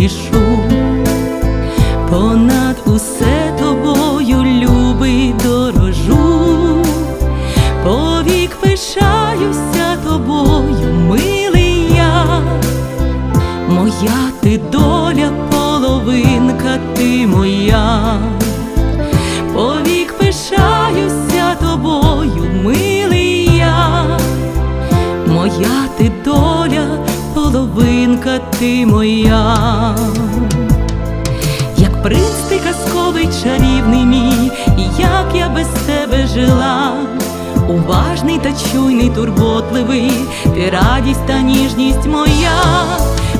спішу, понад усе тобою, любий, дорожу, повік пишаюся тобою, милий я, моя ти доля, половинка ти моя, повік пишаюся тобою, милий я, моя ти доля, половинка ти моя, як принц ти казковий чарівний мій, як я без тебе жила. Уважний та чуйний, турботливий, ти радість та ніжність моя,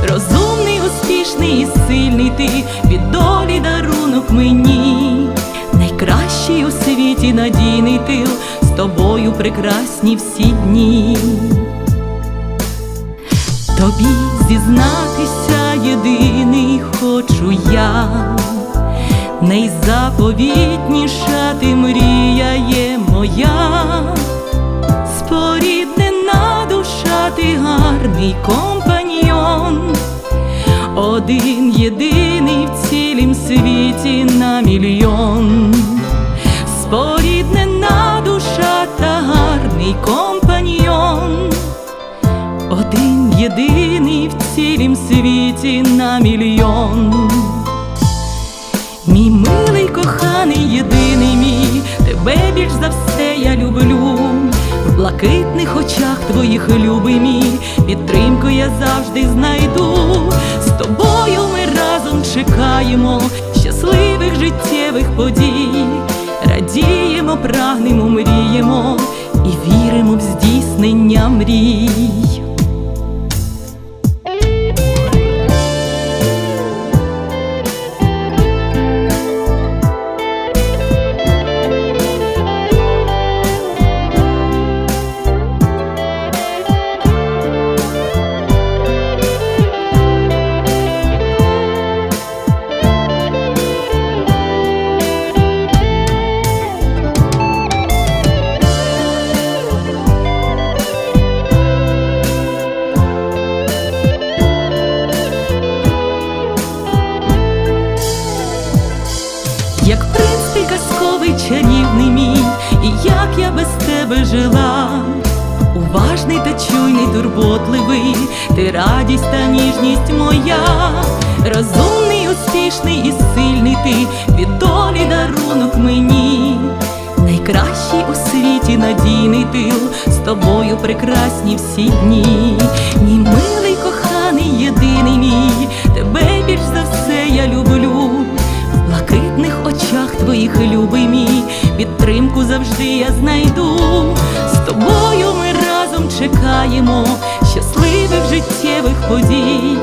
розумний, успішний і сильний ти від долі дарунок мені, найкращий у світі надійний тил, з тобою прекрасні всі дні. Тобі зізнатися єдиний хочу я, найзаповітніша ти мрія є моя, споріднена душа, ти гарний компаньйон, один єдиний в цілім світі на мільйон, споріднена душа та гарний компаньйон. Цілім світі на мільйон. Мій милий, коханий, єдиний мій, тебе більш за все я люблю. В блакитних очах твоїх любий підтримку я завжди знайду. З тобою ми разом чекаємо щасливих життєвих подій, радіємо, прагнемо, мріємо і віримо в здійснення мрій. Ти казковий чарівний мій, і як я без тебе жила, уважний та чуйний, турботливий, ти радість та ніжність моя, розумний, успішний і сильний ти від долі дарунок мені, найкращий у світі надійний тил, з тобою прекрасні всі дні, мій милий, підтримку завжди я знайду. З тобою ми разом чекаємо щасливих життєвих подій,